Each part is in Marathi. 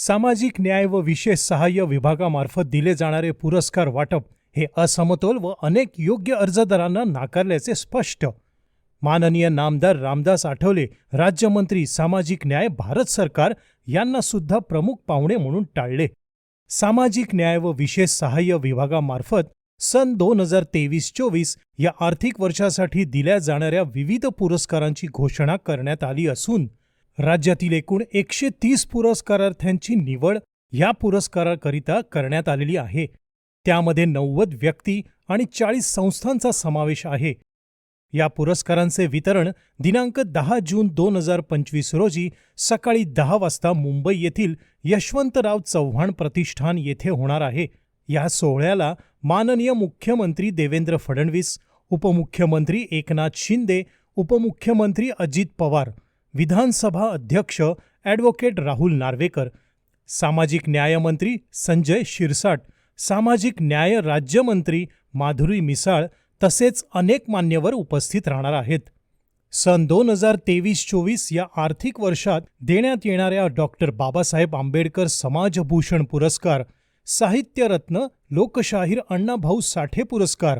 सामाजिक न्याय व विशेष सहाय्य विभागामार्फत दिले जाणारे पुरस्कार वाटप हे असमतोल व अनेक योग्य अर्जदारांना नाकारल्याचे स्पष्ट. माननीय नामदार रामदास आठवले राज्यमंत्री सामाजिक न्याय भारत सरकार यांना सुद्धा प्रमुख पाहुणे म्हणून टाळले. सामाजिक न्याय व विशेष सहाय्य विभागामार्फत सन दोन हजार तेवीस चोवीस या आर्थिक वर्षासाठी दिल्या जाणाऱ्या विविध पुरस्कारांची घोषणा करण्यात आली असून राज्यातील एकूण एकशे तीस पुरस्कारार्थ्यांची निवड या पुरस्काराकरिता करण्यात आलेली आहे. त्यामध्ये नव्वद व्यक्ती आणि चाळीस संस्थांचा समावेश आहे. या पुरस्कारांचे वितरण दिनांक दहा जून दोन हजार पंचवीस रोजी सकाळी दहा वाजता मुंबई येथील यशवंतराव चव्हाण प्रतिष्ठान येथे होणार आहे. या सोहळ्याला माननीय मुख्यमंत्री देवेंद्र फडणवीस उपमुख्यमंत्री एकनाथ शिंदे उपमुख्यमंत्री अजित पवार विधानसभा अध्यक्ष ॲडव्होकेट राहुल नार्वेकर सामाजिक न्यायमंत्री संजय शिरसाट सामाजिक न्याय राज्यमंत्री माधुरी मिसाळ तसेच अनेक मान्यवर उपस्थित राहणार आहेत. सन दोन हजार तेवीस चोवीस या आर्थिक वर्षात देण्यात येणाऱ्या डॉक्टर बाबासाहेब आंबेडकर समाजभूषण पुरस्कार साहित्यरत्न लोकशाहीर अण्णाभाऊ साठे पुरस्कार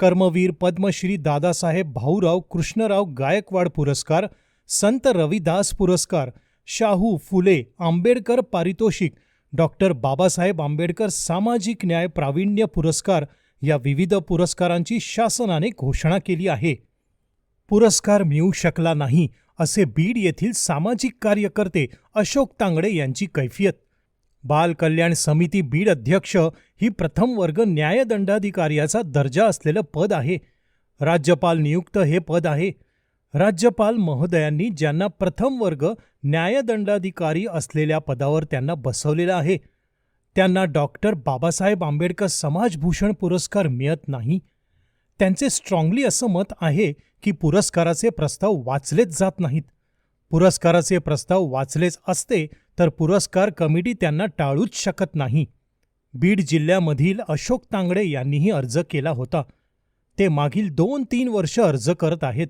कर्मवीर पद्मश्री दादासाहेब भाऊराव कृष्णराव गायकवाड पुरस्कार संत रविदास पुरस्कार शाहू फुले आंबेडकर पारितोषिक डॉक्टर बाबासाहेब आंबेडकर सामाजिक न्याय प्रावीण्य पुरस्कार या विविध पुरस्कारांची शासनाने घोषणा केली आहे. पुरस्कार मिळू शकला नाही असे बीड येथील सामाजिक कार्यकर्ते अशोक तांगडे यांची कैफियत. बाल कल्याण समिती बीड अध्यक्ष ही प्रथम वर्ग न्यायदंडाधिकार्याचा दर्जा असलेलं पद आहे. राज्यपाल नियुक्त हे पद आहे. राज्यपाल महोदयांनी ज्यांना प्रथम वर्ग न्यायदंडाधिकारी असलेल्या पदावर त्यांना बसवलेलं आहे त्यांना डॉक्टर बाबासाहेब आंबेडकर समाजभूषण पुरस्कार मिळत नाही. त्यांचे स्ट्रॉंगली असं मत आहे की पुरस्काराचे प्रस्ताव वाचलेच जात नाहीत. पुरस्काराचे प्रस्ताव वाचलेच असते तर पुरस्कार कमिटी त्यांना टाळूच शकत नाही. बीड जिल्ह्यामधील अशोक तांगडे यांनीही अर्ज केला होता. ते मागील दोन तीन वर्ष अर्ज करत आहेत.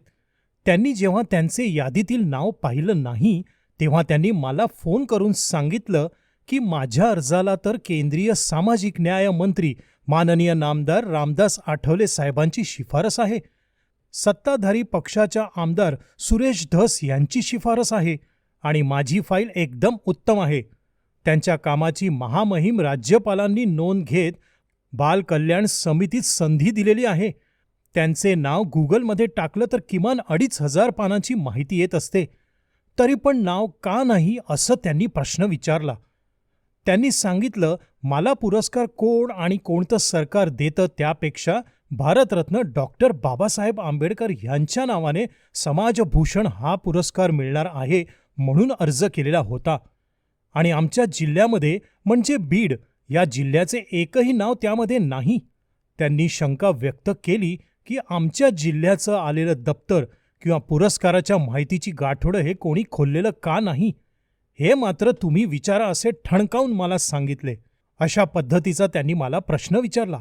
त्यांनी जेव्हा त्यांचे यादीतील नाव पाहिलं नाही तेव्हा त्यांनी मला फोन करून सांगितलं की माझ्या अर्जाला तर केंद्रीय सामाजिक न्याय मंत्री माननीय नामदार रामदास आठवले साहेबांची शिफारस आहे. सत्ताधारी पक्षाच्या आमदार सुरेश धस यांची शिफारस आहे आणि माझी फाईल एकदम उत्तम आहे. त्यांच्या कामाची महामहिम राज्यपालांनी नोंद घेत बालकल्याण समितीत संधी दिलेली आहे. त्यांचे नाव गुगलमध्ये टाकलं तर किमान अडीच हजार पानांची माहिती येत असते. तरी पण नाव का नाही असं त्यांनी प्रश्न विचारला. त्यांनी सांगितलं मला पुरस्कार कोण आणि कोणतं सरकार देतं त्यापेक्षा भारतरत्न डॉक्टर बाबासाहेब आंबेडकर यांच्या नावाने समाजभूषण हा पुरस्कार मिळणार आहे म्हणून अर्ज केलेला होता. आणि आमच्या जिल्ह्यामध्ये म्हणजे बीड या जिल्ह्याचे एकही नाव त्यामध्ये नाही. त्यांनी शंका व्यक्त केली की आमच्या जिल्ह्याचं आलेलं दप्तर किंवा पुरस्काराच्या माहितीची गाठोडं हे कोणी खोललेलं का नाही? हे मात्र तुम्ही विचारा असे ठणकावून मला सांगितले. अशा पद्धतीचा त्यांनी मला प्रश्न विचारला.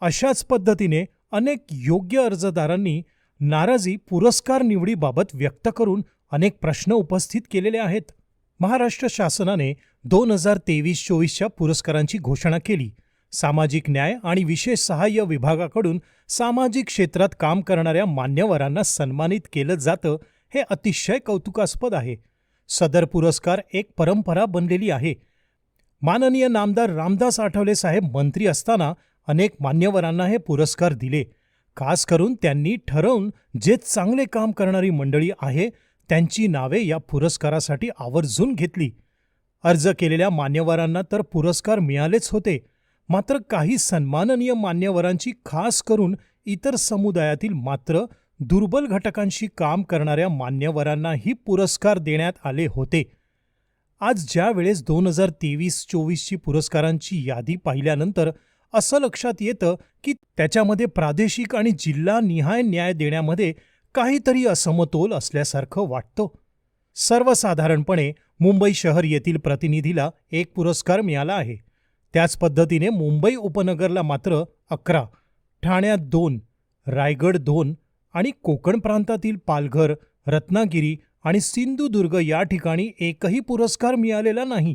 अशाच पद्धतीने अनेक योग्य अर्जदारांनी नाराजी पुरस्कार निवडीबाबत व्यक्त करून अनेक प्रश्न उपस्थित केलेले आहेत. महाराष्ट्र शासनाने दोन हजार तेवीस चोवीसच्या पुरस्कारांची घोषणा केली. सामाजिक न्याय आणि विशेष सहाय्य विभागाकडून सामाजिक क्षेत्रात काम करणाऱ्या मान्यवरांना सन्मानित केलं जातं हे अतिशय कौतुकास्पद आहे. सदर पुरस्कार एक परंपरा बनलेली आहे. माननीय नामदार रामदास आठवले साहेब मंत्री असताना अनेक मान्यवरांना हे पुरस्कार दिले. खास करून त्यांनी ठरवून जे चांगले काम करणारी मंडळी आहे त्यांची नावे या पुरस्कारासाठी आवर्जून घेतली. अर्ज केलेल्या मान्यवरांना तर पुरस्कार मिळालेच होते. मात्र काही सन्माननीय मान्यवरांची खास करून इतर समुदायातील मात्र दुर्बल घटकांशी काम करणाऱ्या मान्यवरांनाही पुरस्कार देण्यात आले होते. आज ज्या वेळेस दोन हजार तेवीस चोवीसची पुरस्कारांची यादी पाहिल्यानंतर असं लक्षात येतं की त्याच्यामध्ये प्रादेशिक आणि जिल्हा निहाय न्याय देण्यामध्ये काहीतरी असमतोल असल्यासारखं वाटतं. सर्वसाधारणपणे मुंबई शहर येथील प्रतिनिधीला एक पुरस्कार मिळाला आहे. त्याच पद्धतीने मुंबई उपनगरला मात्र अकरा ठाण्यात दोन रायगड दोन आणि कोकण प्रांतातील पालघर रत्नागिरी आणि सिंधुदुर्ग या ठिकाणी एकही पुरस्कार मिळालेला नाही.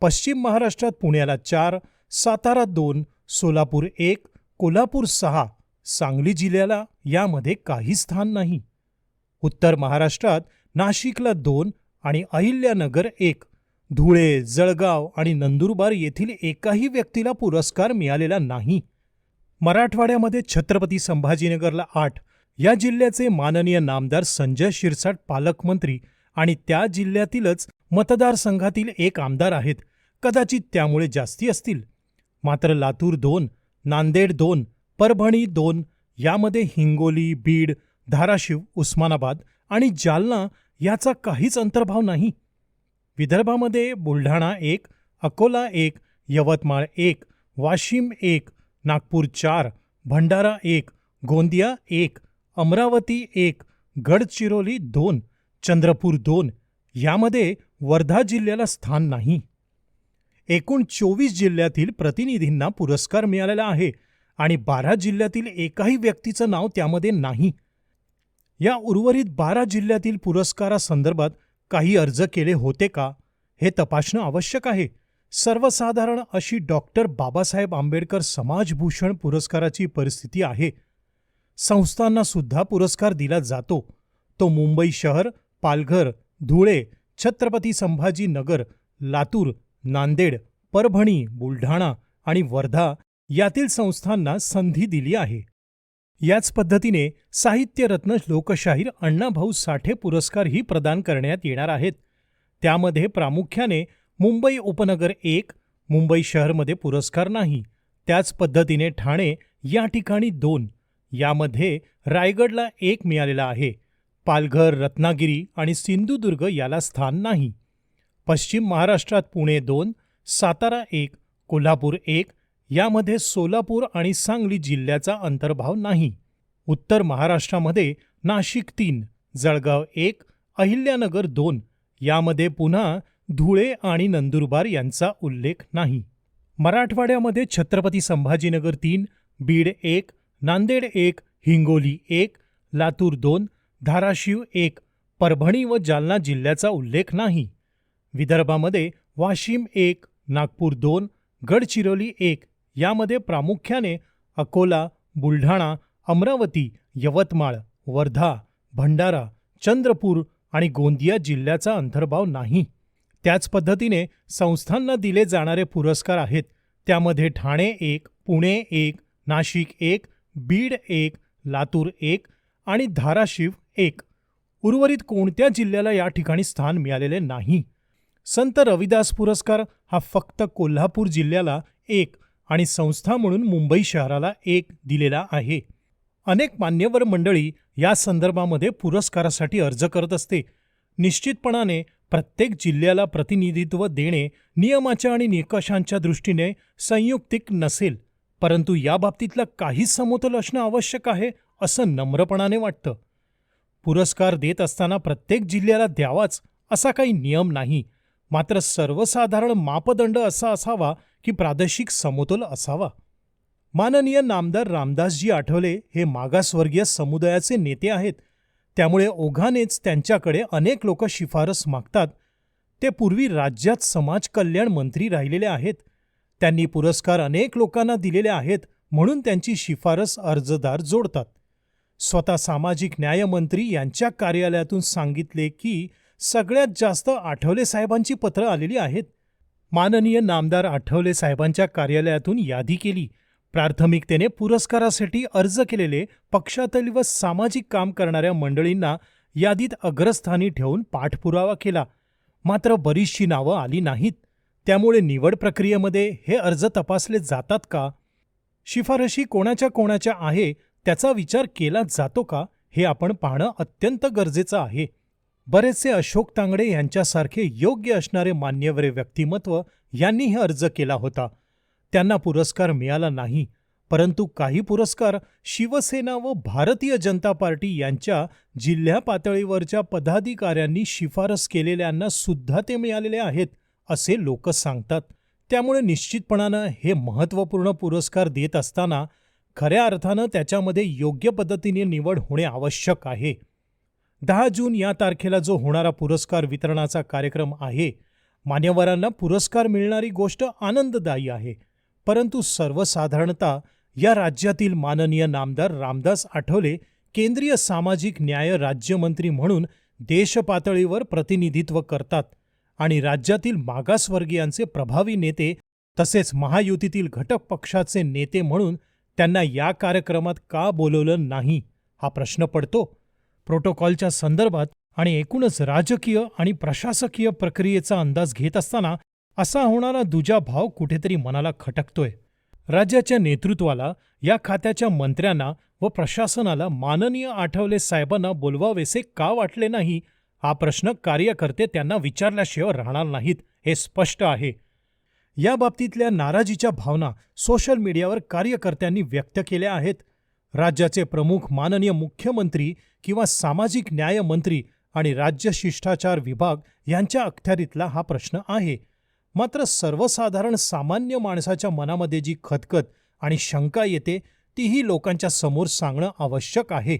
पश्चिम महाराष्ट्रात पुण्याला चार सातारा दोन सोलापूर एक कोल्हापूर सहा सांगली जिल्ह्याला यामध्ये काही स्थान नाही. उत्तर महाराष्ट्रात नाशिकला दोन आणि अहिल्यानगर एक. धुळे जळगाव आणि नंदुरबार येथील एकाही व्यक्तीला पुरस्कार मिळालेला नाही. मराठवाड्यामध्ये छत्रपती संभाजीनगरला आठ या जिल्ह्याचे माननीय नामदार संजय शिरसाट पालकमंत्री आणि त्या जिल्ह्यातीलच मतदारसंघातील एक आमदार आहेत. कदाचित त्यामुळे जास्ती असतील. मात्र लातूर दोन नांदेड दोन परभणी दोन यामध्ये हिंगोली बीड धाराशिव उस्मानाबाद आणि जालना याचा काहीच अंतर्भाव नाही. विदर्भामध्ये बुलढाणा एक अकोला एक यवतमाळ एक वाशिम एक नागपूर चार भंडारा एक गोंदिया एक अमरावती एक गडचिरोली दोन चंद्रपूर दोन यामध्ये वर्धा जिल्ह्याला स्थान नाही. एकूण चोवीस जिल्ह्यातील प्रतिनिधींना पुरस्कार मिळालेला आहे आणि बारा जिल्ह्यातील एकाही व्यक्तीचं नाव त्यामध्ये नाही. या उर्वरित बारा जिल्ह्यातील पुरस्कारासंदर्भात काही अर्ज केले होते का? हे तपासणं आवश्यक आहे. सर्वसाधारण अशी डॉक्टर बाबासाहेब आंबेडकर समाजभूषण पुरस्काराची परिस्थिती आहे. संस्थांना सुद्धा पुरस्कार दिला जातो. तो मुंबई शहर पालघर धुळे छत्रपती संभाजी नगर लातूर नांदेड परभणी बुलढाणा आणि वर्धा यातील संस्थांना संधी दिली आहे. याच पद्धतीने साहित्यरत्न लोकशाहीर अण्णाभाऊ साठे पुरस्कारही प्रदान करण्यात येणार आहेत. त्यामध्ये प्रामुख्याने मुंबई उपनगर एक मुंबई शहरमध्ये पुरस्कार नाही. त्याच पद्धतीने ठाणे या ठिकाणी दोन. यामध्ये रायगडला एक मिळालेला आहे. पालघर रत्नागिरी आणि सिंधुदुर्ग याला स्थान नाही. पश्चिम महाराष्ट्रात पुणे दोन सातारा एक कोल्हापूर एक यामध्ये सोलापूर आणि सांगली जिल्ह्याचा अंतर्भाव नाही. उत्तर महाराष्ट्रामध्ये नाशिक तीन जळगाव एक अहिल्यानगर दोन यामध्ये पुन्हा धुळे आणि नंदुरबार यांचा उल्लेख नाही. मराठवाड्यामध्ये छत्रपती संभाजीनगर तीन बीड एक नांदेड एक हिंगोली एक लातूर दोन धाराशिव एक परभणी व जालना जिल्ह्याचा उल्लेख नाही. विदर्भामध्ये वाशिम एक नागपूर दोन गडचिरोली एक यामध्ये प्रामुख्याने अकोला बुलढाणा अमरावती यवतमाळ वर्धा भंडारा चंद्रपूर आणि गोंदिया जिल्ह्याचा अंतर्भाव नाही. त्याच पद्धतीने संस्थांना दिले जाणारे पुरस्कार आहेत. त्यामध्ये ठाणे एक पुणे एक नाशिक एक बीड एक लातूर एक आणि धाराशिव एक. उर्वरित कोणत्या जिल्ह्याला या ठिकाणी स्थान मिळालेले नाही? संत रविदास पुरस्कार हा फक्त कोल्हापूर जिल्ह्याला एक आणि संस्था म्हणून मुंबई शहराला एक दिलेला आहे. अनेक मान्यवर मंडळी या संदर्भामध्ये पुरस्कारासाठी अर्ज करत असते. निश्चितपणाने प्रत्येक जिल्ह्याला प्रतिनिधित्व देणे नियमाच्या आणि निकषांच्या दृष्टीने संयुक्तिक नसेल परंतु या बाबतीतलं काही समतोल असणं आवश्यक आहे असं नम्रपणाने वाटतं. पुरस्कार देत असताना प्रत्येक जिल्ह्याला द्यावाच असा काही नियम नाही. मात्र सर्वसाधारण मापदंड असा असावा की प्रादेशिक समतोल असावा. माननीय नामदार रामदासजी आठवले हे मागासवर्गीय समुदायाचे नेते आहेत. त्यामुळे ओघानेच त्यांच्याकडे अनेक लोक शिफारस मागतात. ते पूर्वी राज्यात समाज कल्याण मंत्री राहिलेले आहेत. त्यांनी पुरस्कार अनेक लोकांना दिलेले आहेत म्हणून त्यांची शिफारस अर्जदार जोडतात. स्वतः सामाजिक न्यायमंत्री यांच्या कार्यालयातून सांगितले की सगळ्यात जास्त आठवले साहेबांची पत्रं आलेली आहेत. माननीय नामदार आठवले साहेबांच्या कार्यालयातून यादी केली. प्राथमिकतेने पुरस्कारासाठी अर्ज केलेले पक्षातील व सामाजिक काम करणाऱ्या मंडळींना यादीत अग्रस्थानी ठेवून पाठपुरावा केला. मात्र बरीचशी नावं आली नाहीत. त्यामुळे निवड प्रक्रियेमध्ये हे अर्ज तपासले जातात का? शिफारशी कोणाच्या कोणाच्या आहे? त्याचा विचार केला जातो का? हे आपण पाहणं अत्यंत गरजेचं आहे. बरेचसे अशोक तांगडे यांच्यासारखे योग्य असणारे मान्यवरे व्यक्तिमत्व यांनीही अर्ज केला होता. त्यांना पुरस्कार मिळाला नाही परंतु काही पुरस्कार शिवसेना व भारतीय जनता पार्टी यांच्या जिल्हा पातळीवरच्या पदाधिकाऱ्यांनी शिफारस केलेल्यांना सुद्धा ते मिळालेले आहेत असे लोक सांगतात. त्यामुळे निश्चितपणानं हे महत्त्वपूर्ण पुरस्कार देत असताना खऱ्या अर्थानं त्याच्यामध्ये योग्य पद्धतीने निवड होणे आवश्यक आहे. दहा जून या तारखेला जो होणारा पुरस्कार वितरणाचा कार्यक्रम आहे मान्यवरांना पुरस्कार मिळणारी गोष्ट आनंददायी आहे. परंतु सर्वसाधारणतः या राज्यातील माननीय नामदार रामदास आठवले केंद्रीय सामाजिक न्याय राज्यमंत्री म्हणून देशपातळीवर प्रतिनिधित्व करतात आणि राज्यातील मागासवर्गीयांचे प्रभावी नेते तसेच महायुतीतील घटक पक्षाचे नेते म्हणून त्यांना या कार्यक्रमात का बोलवलं नाही हा प्रश्न पडतो. प्रोटोकॉलच्या संदर्भात आणि एकूणच राजकीय आणि प्रशासकीय प्रक्रियेचा अंदाज घेत असताना असा होणारा दुजा भाव कुठेतरी मनाला खटकतोय. राज्याच्या नेतृत्वाला या खात्याच्या मंत्र्यांना व प्रशासनाला माननीय आठवले साहेबांना बोलवावेसे का वाटले नाही हा प्रश्न कार्यकर्ते त्यांना विचारल्याशिवाय राहणार नाहीत हे स्पष्ट आहे. या बाबतीतल्या नाराजीच्या भावना सोशल मीडियावर कार्यकर्त्यांनी व्यक्त केल्या आहेत. राज्याचे प्रमुख माननीय मुख्यमंत्री किंवा सामाजिक न्याय मंत्री आणि राज्य शिष्टाचार विभाग यांच्या अखत्यारीतला हा प्रश्न आहे. मात्र सर्वसाधारण सामान्य माणसाच्या मनामध्ये जी खतखत आणि शंका येते तीही लोकांच्या समोर सांगणं आवश्यक आहे.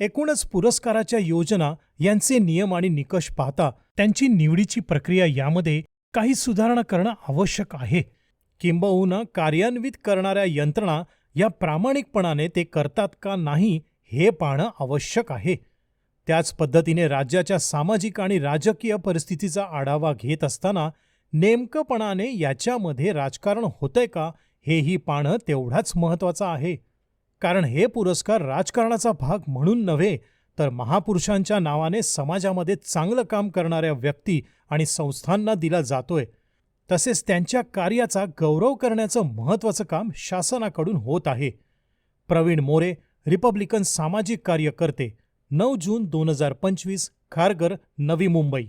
एकूणच पुरस्काराच्या योजना यांचे नियम आणि निकष पाहता त्यांची निवडीची प्रक्रिया यामध्ये काही सुधारणा करणं आवश्यक आहे. किंबहुना कार्यान्वित करणाऱ्या यंत्रणा या प्रामाणिकपणाने ते करतात का नाही हे पाहणं आवश्यक आहे. त्याच पद्धतीने राज्याच्या सामाजिक आणि राजकीय परिस्थितीचा आढावा घेत असताना नेमकंपणाने याच्यामध्ये राजकारण होतंय का हेही पाहणं तेवढाच महत्त्वाचं आहे. कारण हे पुरस्कार राजकारणाचा भाग म्हणून नव्हे तर महापुरुषांच्या नावाने समाजामध्ये चांगलं काम करणाऱ्या व्यक्ती आणि संस्थांना दिला जातोय. तसेच त्यांच्या कार्याचा गौरव करण्याचं महत्त्वाचं काम शासनाकडून होत आहे. प्रवीण मोरे रिपब्लिकन सामाजिक कार्यकर्ते नऊ जून दोन हजार पंचवीस खारघर नवी मुंबई.